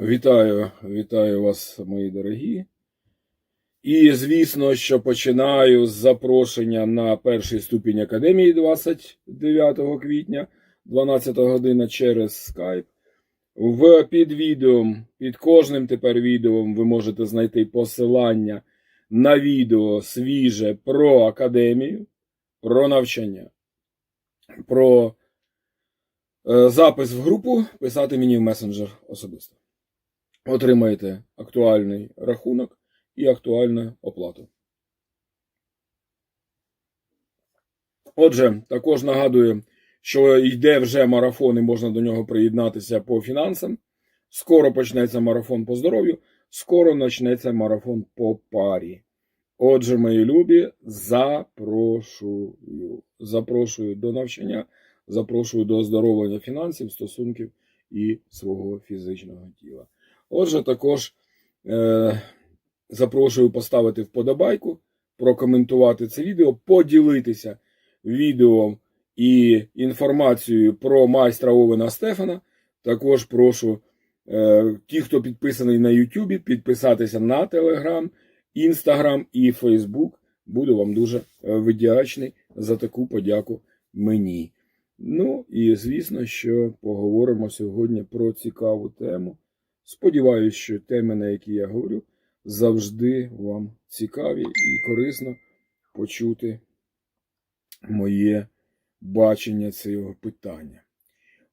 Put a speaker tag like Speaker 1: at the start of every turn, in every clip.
Speaker 1: Вітаю, вітаю вас, мої дорогі. І, звісно, що починаю з запрошення на перший ступінь академії 29 квітня, 12 година через Skype. В під відео, під кожним тепер відео ви можете знайти посилання на відео свіже про академію, про навчання, про е, запис в групу, писати мені в месенджер особисто отримаєте актуальний рахунок і актуальну оплату. Отже, також нагадую, що йде вже марафон і можна до нього приєднатися по фінансам. Скоро почнеться марафон по здоров'ю, скоро почнеться марафон по парі. Отже, мої любі, запрошую. Запрошую до навчання, запрошую до оздоровлення фінансів, стосунків і свого фізичного тіла. Отже, також е, запрошую поставити вподобайку, прокоментувати це відео, поділитися відео і інформацією про майстра Овена Стефана. Також прошу е, ті, хто підписаний на YouTube, підписатися на Telegram, Instagram і Facebook. Буду вам дуже е, вдячний за таку подяку мені. Ну і звісно, що поговоримо сьогодні про цікаву тему. Сподіваюсь, що теми, на які я говорю, завжди вам цікаві і корисно почути моє бачення цього питання.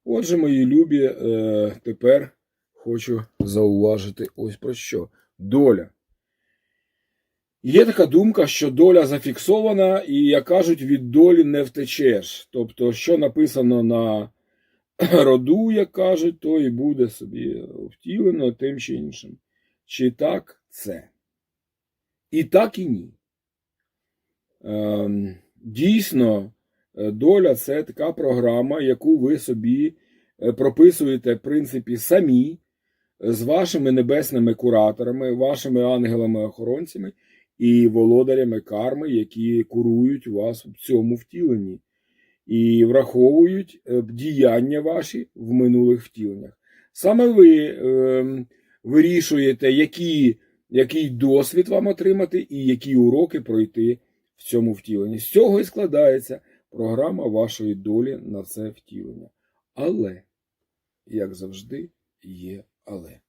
Speaker 1: Отже, мої любі, е, тепер хочу зауважити ось про що. Доля. Є така думка, що доля зафіксована, і, як кажуть, від долі не втечеш. Тобто, що написано на роду, як кажуть, то і буде собі втілено тим чи іншим. Чи так це? І так, і ні. Ем, Дійсно, е, доля це така програма, яку ви собі е, прописуєте, в принципі, самі з вашими небесними кураторами, вашими ангелами-охоронцями і володарями карми, які курують вас в цьому втіленні і враховують е, діяння ваші в минулих втіленнях. Саме ви е, вирішуєте, які, який досвід вам отримати і які уроки пройти в цьому втіленні. З цього і складається програма вашої долі на це втілення. Але, як завжди, є але.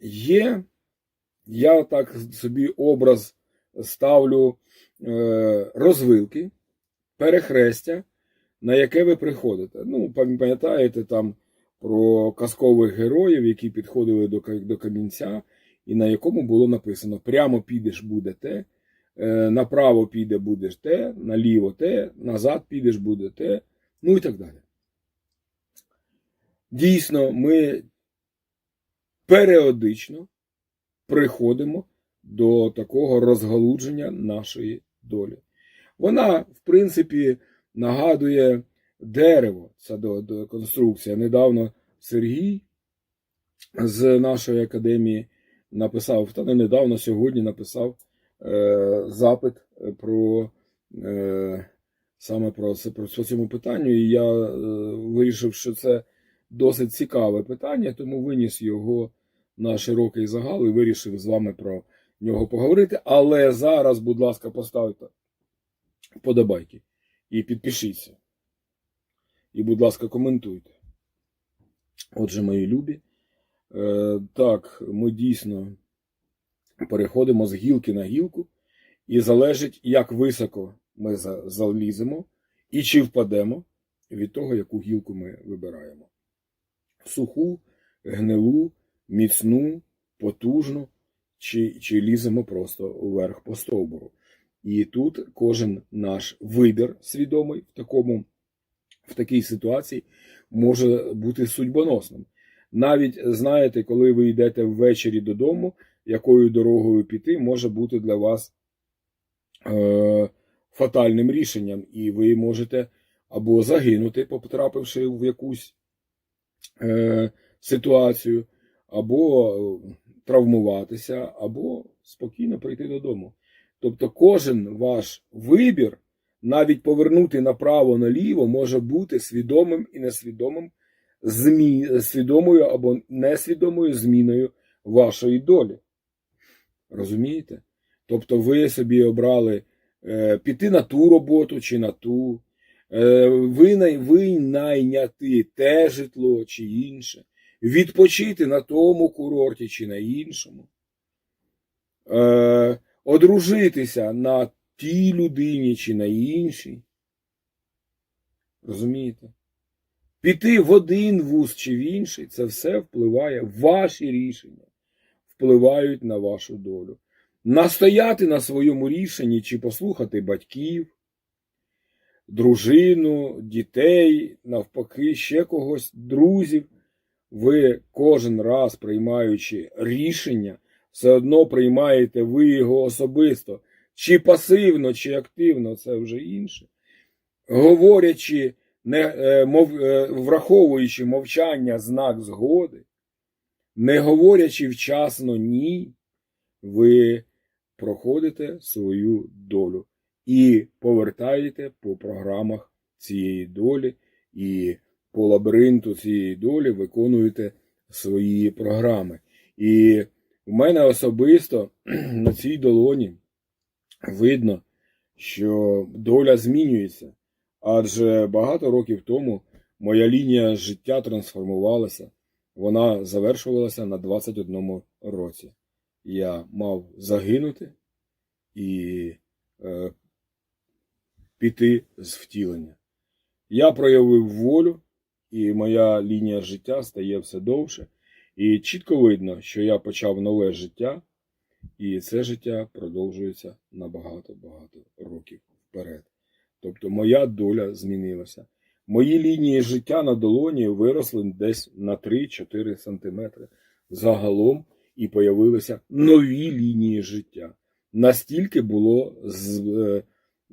Speaker 1: Є, я так собі образ ставлю е, розвилки, перехрестя, на яке ви приходите. Ну, пам'ятаєте там про казкових героїв, які підходили до, камінця, і на якому було написано: прямо підеш буде те, е, направо піде будеш те, наліво те, назад підеш буде те, ну і так далі. Дійсно, ми періодично приходимо до такого розгалудження нашої долі. Вона, в принципі, нагадує дерево. До конструкція. Недавно Сергій з нашої академії написав, та не недавно сьогодні написав е, запит про е, саме про, це, про цьому питанню. І я е, вирішив, що це досить цікаве питання, тому виніс його на широкий загал і вирішив з вами про нього поговорити. Але зараз, будь ласка, поставте вподобайки і підпишіться. І, будь ласка, коментуйте. Отже, мої любі. Е, Так, ми дійсно переходимо з гілки на гілку, і залежить, як високо ми заліземо і чи впадемо від того, яку гілку ми вибираємо. Суху, гнилу, міцну, потужну, чи, чи ліземо просто вверх по стовбуру. І тут кожен наш вибір свідомий в такому, в такій ситуації може бути судьбоносним. Навіть знаєте, коли ви йдете ввечері додому, якою дорогою піти, може бути для вас е, фатальним рішенням, і ви можете або загинути, потрапивши в якусь е, ситуацію, або травмуватися, або спокійно прийти додому. Тобто кожен ваш вибір, навіть повернути направо-наліво, може бути свідомим і несвідомим змі... свідомою або несвідомою зміною вашої долі. Розумієте? Тобто ви собі обрали е, піти на ту роботу чи на ту, е, ви, най- ви найняти те житло чи інше, відпочити на тому курорті чи на іншому, е, одружитися на тій людині чи на іншій. Розумієте? Піти в один вуз чи в інший, це все впливає, ваші рішення впливають на вашу долю. Настояти на своєму рішенні чи послухати батьків, дружину, дітей, навпаки, ще когось, друзів. Ви кожен раз приймаючи рішення, все одно приймаєте ви його особисто, чи пасивно, чи активно, це вже інше. Говорячи, не, е, мов, е, враховуючи мовчання знак згоди, не говорячи вчасно ні, ви проходите свою долю і повертаєте по програмах цієї долі, і по лабіринту цієї долі виконуєте свої програми. І в мене особисто на цій долоні видно, що доля змінюється. Адже багато років тому моя лінія життя трансформувалася. Вона завершувалася на 21 році. Я мав загинути і е, піти з втілення. Я проявив волю, і моя лінія життя стає все довше. І чітко видно, що я почав нове життя, і це життя продовжується на багато-багато років вперед. Тобто моя доля змінилася. Мої лінії життя на долоні виросли десь на 3-4 сантиметри загалом, і появилися нові лінії життя. Настільки було е,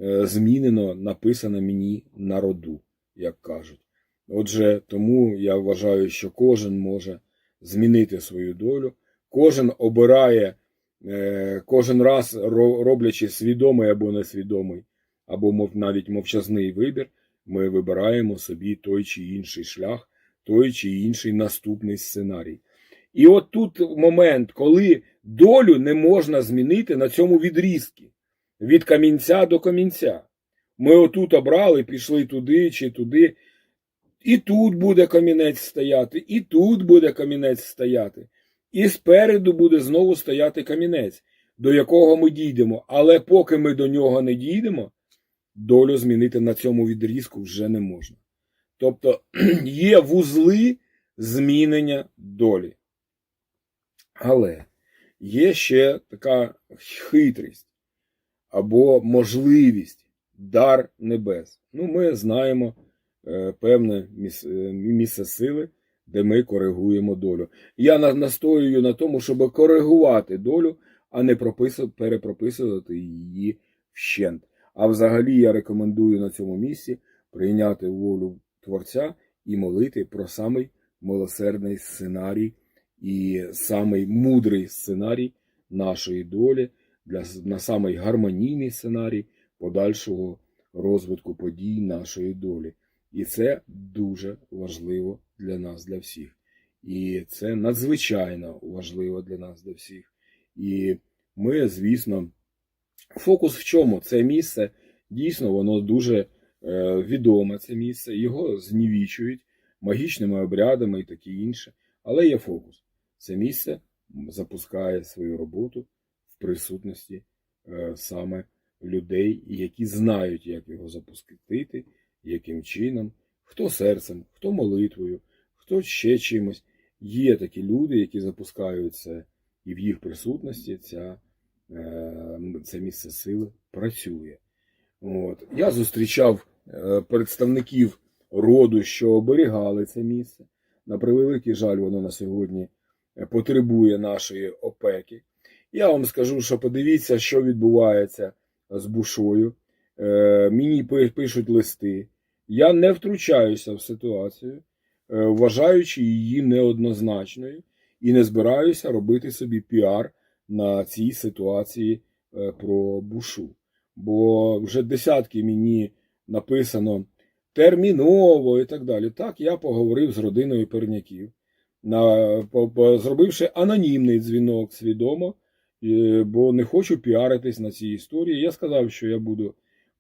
Speaker 1: е, змінено, написано мені на роду, як кажуть. Отже, тому я вважаю, що кожен може змінити свою долю, кожен обирає, е, кожен раз роблячи свідомий або несвідомий, або навіть мовчазний вибір, ми вибираємо собі той чи інший шлях, той чи інший наступний сценарій. І от тут момент, коли долю не можна змінити на цьому відрізці від камінця до камінця. Ми отут обрали, пішли туди чи туди. І тут буде камінець стояти, і тут буде камінець стояти. І спереду буде знову стояти камінець, до якого ми дійдемо. Але поки ми до нього не дійдемо, долю змінити на цьому відрізку вже не можна. Тобто є вузли змінення долі. Але є ще така хитрість або можливість, дар небес. Ну, ми знаємо певне е, місце сили, де ми коригуємо долю. Я настоюю на тому, щоб коригувати долю, а не перепрописувати її вщент. А взагалі я рекомендую на цьому місці прийняти волю Творця і молити про самий милосердний сценарій і самий мудрий сценарій нашої долі, для, на самий гармонійний сценарій подальшого розвитку подій нашої долі. І це дуже важливо для нас, для всіх. І це надзвичайно важливо для нас, для всіх. І ми, звісно, фокус в чому? Це місце дійсно воно дуже е, відоме, це місце, його знівічують магічними обрядами і таке інше. Але є фокус. Це місце запускає свою роботу в присутності е, саме людей, які знають, як його запустити, яким чином, хто серцем, хто молитвою, хто ще чимось. Є такі люди, які запускають це, і в їх присутності ця, е, це місце сили працює. От. Я зустрічав е, представників роду, що оберігали це місце. На превеликий жаль, воно на сьогодні е, потребує нашої опеки. Я вам скажу, що подивіться, що відбувається з бушою. Мені пишуть листи. Я не втручаюся в ситуацію, е, вважаючи її неоднозначною, і не збираюся робити собі піар на цій ситуації е, про бушу. Бо вже десятки мені написано терміново і так далі. Так, я поговорив з родиною перняків, на, зробивши анонімний дзвінок свідомо, е, бо не хочу піаритись на цій історії. Я сказав, що я буду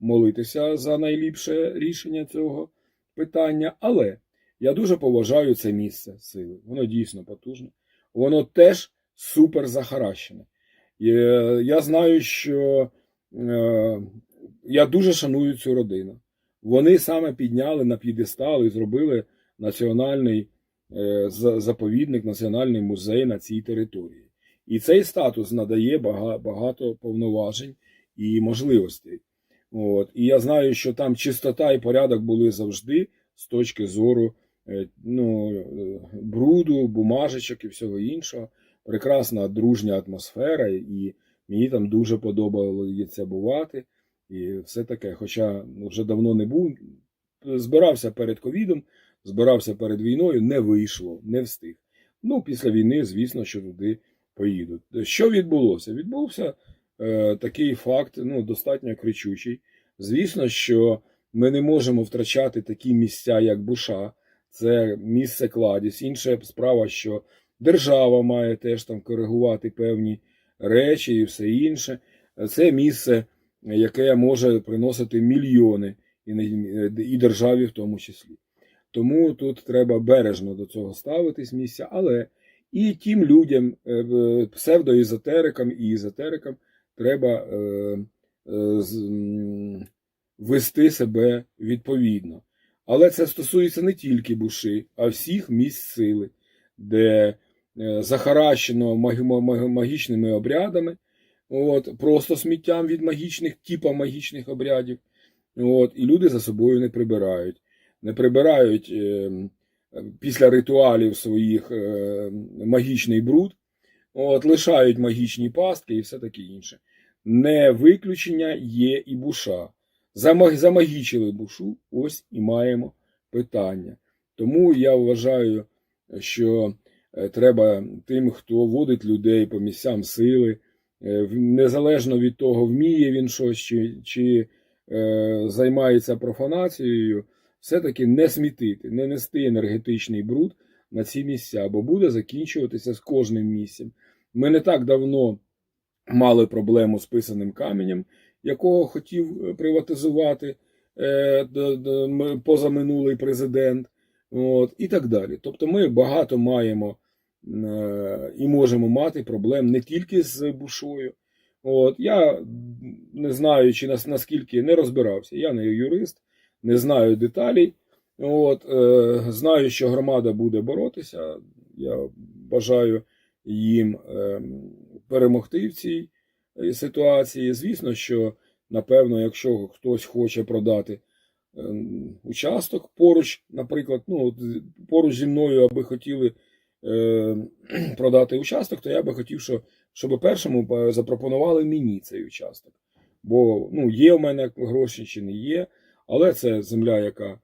Speaker 1: молитися за найліпше рішення цього питання, але я дуже поважаю це місце сили. Воно дійсно потужне. Воно теж супер захаращене. Я знаю, що е, я дуже шаную цю родину. Вони саме підняли на п'єдестал і зробили національний е, заповідник, національний музей на цій території. І цей статус надає багато повноважень і можливостей. От. І я знаю, що там чистота і порядок були завжди з точки зору е, ну, е, бруду, бумажечок і всього іншого. Прекрасна дружня атмосфера, і мені там дуже подобається бувати. І все таке. Хоча вже давно не був. Збирався перед ковідом, збирався перед війною, не вийшло, не встиг. Ну, після війни, звісно, що туди поїдуть. Що відбулося? Відбувся такий факт, ну, достатньо кричучий. Звісно, що ми не можемо втрачати такі місця, як Буша, це місце кладість. Інша справа, що держава має теж там коригувати певні речі і все інше. Це місце, яке може приносити мільйони і, державі в тому числі. Тому тут треба бережно до цього ставитись місця, але і тим людям, е, е, псевдоезотерикам і езотерикам, треба е, е, вести себе відповідно. Але це стосується не тільки буши, а всіх місць сили, де е, захаращено магічними обрядами, от, просто сміттям від магічних, типа магічних обрядів. От, і люди за собою не прибирають. Не прибирають е, після ритуалів своїх е, магічний бруд, от, лишають магічні пастки і все таке інше. Не виключення є і буша. Замаг- Замагічили бушу, ось і маємо питання. Тому я вважаю, що е, треба тим, хто водить людей по місцям сили, е, незалежно від того, вміє він щось чи, чи е, займається профанацією, все-таки не смітити, не нести енергетичний бруд на ці місця, бо буде закінчуватися з кожним місцем. Ми не так давно мали проблему з писаним каменем, якого хотів е, приватизувати е, позаминулий президент, от, і так далі. Тобто ми багато маємо е, і можемо мати проблем не тільки з бушою. От, я не знаю, чи нас, наскільки не розбирався. Я не юрист, не знаю деталей. От, е, знаю, що громада буде боротися. Я бажаю їм е, перемогти в цій е, ситуації. Звісно, що напевно, якщо хтось хоче продати е, участок поруч, наприклад, ну, поруч зі мною, аби хотіли е, продати участок, то я би хотів, що, щоб першому запропонували мені цей участок. Бо ну, є в мене гроші чи не є, але це земля, яка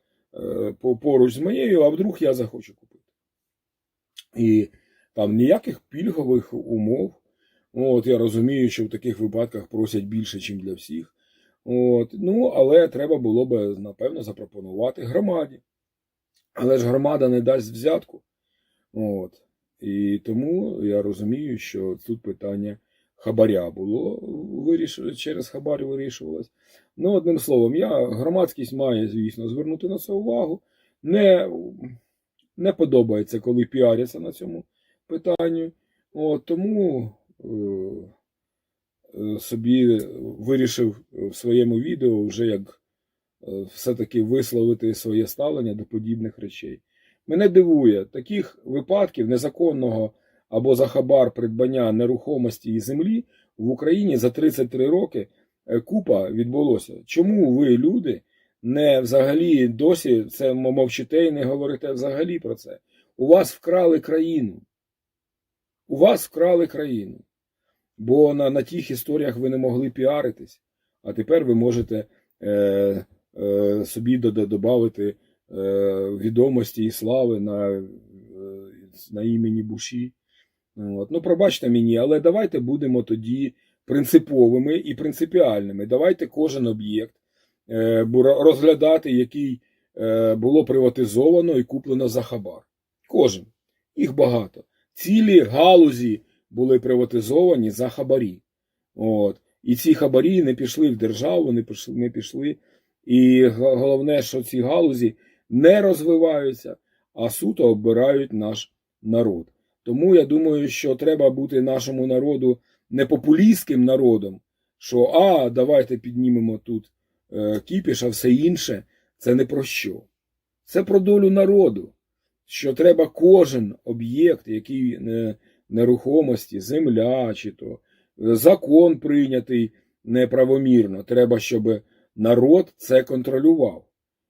Speaker 1: поруч з моєю, а вдруг я захочу купити. І там ніяких пільгових умов. От, я розумію, що в таких випадках просять більше, ніж для всіх. От, ну, але треба було би, напевно, запропонувати громаді. Але ж громада не дасть взятку. От. І тому я розумію, що тут питання хабаря було виріш... через хабар вирішувалось. Ну, одним словом, я громадськість має, звісно, звернути на це увагу. Не, не подобається, коли піаряться на цьому питанні. От, тому собі вирішив в своєму відео вже як е, все-таки висловити своє ставлення до подібних речей. Мене дивує, таких випадків незаконного або за хабар придбання нерухомості і землі в Україні за 33 роки е, купа відбулося. Чому ви, люди, не взагалі досі це мовчите і не говорите взагалі про це? У вас вкрали країну. У вас вкрали країну. Бо на, на тих історіях ви не могли піаритись, а тепер ви можете е, е, собі додати е, відомості і слави на, е, на імені Буші. От. Ну, пробачте мені, але давайте будемо тоді принциповими і принципіальними. Давайте кожен об'єкт е, розглядати, який е, було приватизовано і куплено за хабар. Кожен. Їх багато. Цілі галузі були приватизовані за хабарі. От. І ці хабарі не пішли в державу, не пішли. Не пішли. І головне, що ці галузі не розвиваються, а суто обирають наш народ. Тому я думаю, що треба бути нашому народу не популістським народом, що а, давайте піднімемо тут е, кіпіш, а все інше це не про що. Це про долю народу. Що треба кожен об'єкт, який не, нерухомості, земля чи то закон прийнятий неправомірно. Треба, щоб народ це контролював.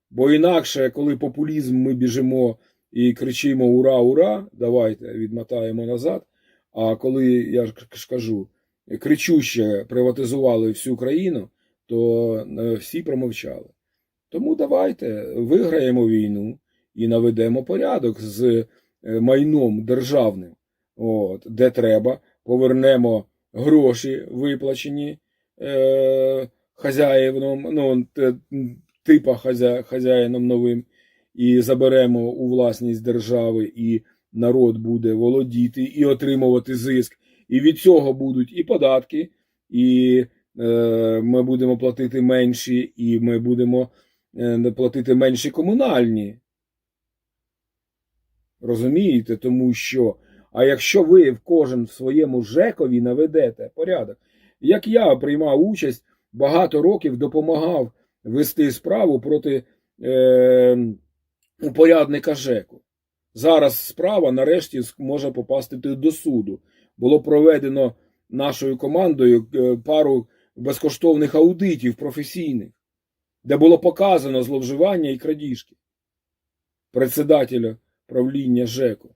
Speaker 1: Бо інакше, коли популізм ми біжимо і кричимо Ура, ура! Давайте відмотаємо назад. А коли я ж ж кажу, кричуще приватизували всю країну, то е, всі промовчали. Тому давайте виграємо війну і наведемо порядок з е, майном державним, от, де треба, повернемо гроші, виплачені е, хазяїном, ну, типа хазя, хазяїном новим, і заберемо у власність держави, і народ буде володіти і отримувати зиск. І від цього будуть і податки, і е, ми будемо платити менші, і ми будемо е, платити менші комунальні. Розумієте? Тому що, а якщо ви в кожен в своєму ЖЕКові наведете порядок, як я приймав участь, багато років допомагав вести справу проти е, упорядника ЖЕКу. Зараз справа нарешті може попасти до суду. Було проведено нашою командою е, пару безкоштовних аудитів професійних, де було показано зловживання і крадіжки председателя правління ЖЕКу.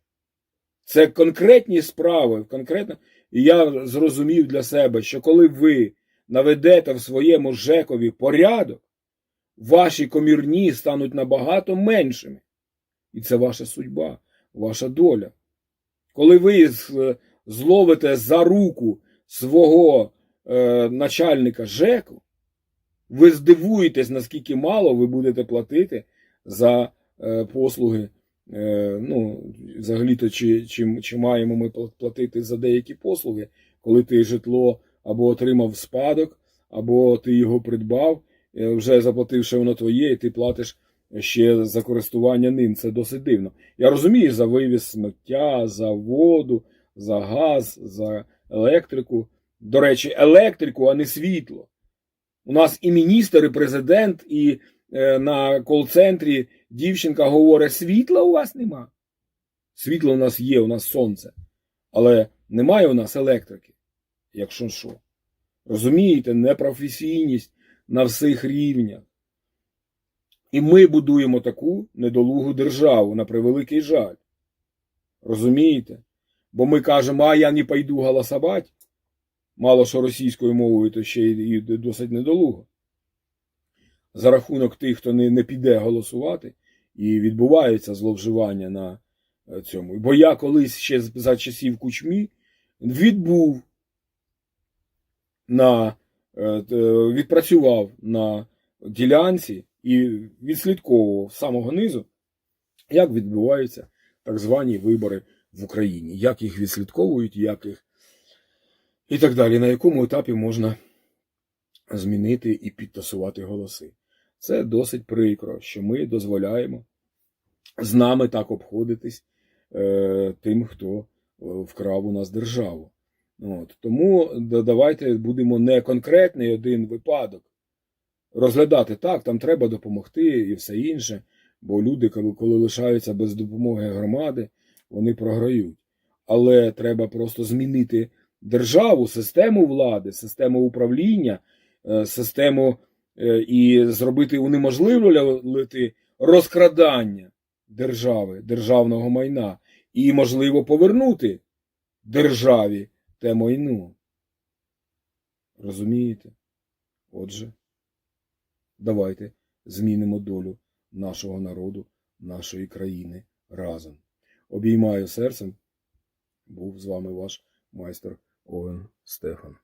Speaker 1: Це конкретні справи, конкретно. І я зрозумів для себе, що коли ви наведете в своєму ЖЕКові порядок, ваші комірні стануть набагато меншими. І це ваша судьба, ваша доля. Коли ви з- зловите за руку свого е, начальника ЖЕКу, ви здивуєтесь, наскільки мало ви будете платити за е, послуги. Е, ну, взагалі-то, чи, чи, чи маємо ми платити за деякі послуги, коли ти житло або отримав спадок, або ти його придбав, е, вже заплативши воно твоє, і ти платиш ще за користування ним. Це досить дивно. Я розумію за вивіз сміття, за воду, за газ, за електрику. До речі, електрику, а не світло. У нас і міністр, і президент, і на кол-центрі дівчинка говорить: світла у вас нема. Світло у нас є, у нас сонце. Але немає у нас електрики. Якщо що. Розумієте, непрофесійність на всіх рівнях. І ми будуємо таку недолугу державу на превеликий жаль. Розумієте? Бо ми кажемо, а я не пойду голосувати. Мало що російською мовою, то ще й досить недолуго. За рахунок тих, хто не, не піде голосувати, і відбувається зловживання на е, цьому. Бо я колись ще за часів кучмі відбув на е, відпрацював на ділянці і відслідковував з самого низу, як відбуваються так звані вибори в Україні, як їх відслідковують, як їх і так далі, на якому етапі можна змінити і підтасувати голоси. Це досить прикро, що ми дозволяємо з нами так обходитись е, тим, хто е, вкрав у нас державу. От. Тому да- давайте будемо не конкретний один випадок розглядати так, там треба допомогти і все інше, бо люди, коли, коли лишаються без допомоги громади, вони програють. Але треба просто змінити державу, систему влади, систему управління, е, систему і зробити унеможливлювати розкрадання держави, державного майна, і, можливо, повернути державі те майно. Розумієте? Отже, давайте змінимо долю нашого народу, нашої країни разом. Обіймаю серцем. Був з вами ваш майстер Овен Стефан.